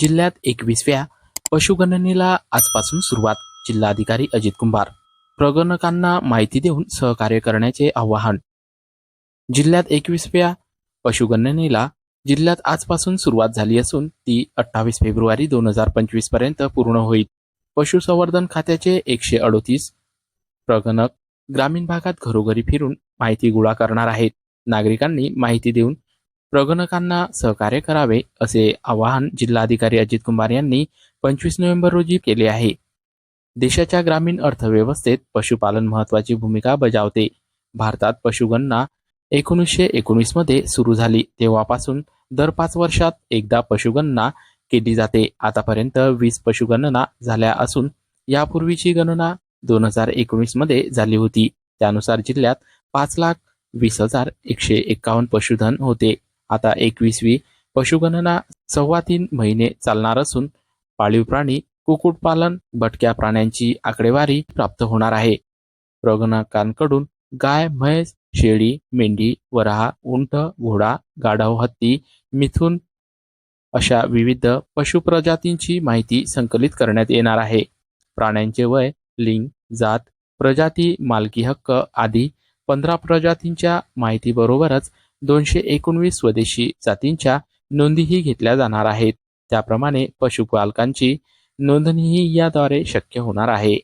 जिल्ह्यात एकवीसव्या पशुगणनेला आजपासून सुरुवात जिल्हाधिकारी अजित कुंभार. प्रगणकांना माहिती देऊन सहकार्य करण्याचे आवाहन. जिल्ह्यात एकवीसव्या पशुगणनेला जिल्ह्यात आजपासून सुरुवात झाली असून ती अठ्ठावीस फेब्रुवारी दोन हजार पंचवीसपर्यंत पूर्ण होईल. पशुसंवर्धन खात्याचे एकशे अडोतीस प्रगणक ग्रामीण भागात घरोघरी फिरून माहिती गोळा करणार आहेत. नागरिकांनी माहिती देऊन प्रगणकांना सहकार्य करावे असे आवाहन जिल्हाधिकारी अजित कुमार यांनी पंचवीस नोव्हेंबर रोजी केले आहे. देशाच्या ग्रामीण अर्थव्यवस्थेत पशुपालन महत्वाची भूमिका बजावते. भारतात पशुगणना एकोणीसशे एकोणीसमध्ये सुरू झाली तेव्हापासून दर पाच वर्षात एकदा पशुगणना केली जाते. आतापर्यंत वीस पशुगणना झाल्या असून यापूर्वीची गणना दोन हजार एकोणीसमध्ये झाली होती. त्यानुसार जिल्ह्यात पाच लाख वीस हजार एकशे एक्कावन्न पशुधन होते. आता एकवीसवी पशुगणना सव्वा तीन महिने चालणार असून पाळीव प्राणी कुक्कुटपालन भटक्या प्राण्यांची आकडेवारी प्राप्त होणार आहे. प्रगणकांकडून गाय म्हैस शेळी मेंढी वराहा उंट घोडा गाढव हत्ती मिथून अशा विविध पशुप्रजातींची माहिती संकलित करण्यात येणार आहे. प्राण्यांचे वय लिंग जात प्रजाती मालकी हक्क आदी पंधरा प्रजातींच्या माहितीबरोबरच दोनशे एकोणवीस स्वदेशी जातींच्या नोंदीही घेतल्या जाणार आहेत. त्याप्रमाणे पशुपालकांची नोंदणीही याद्वारे शक्य होणार आहे.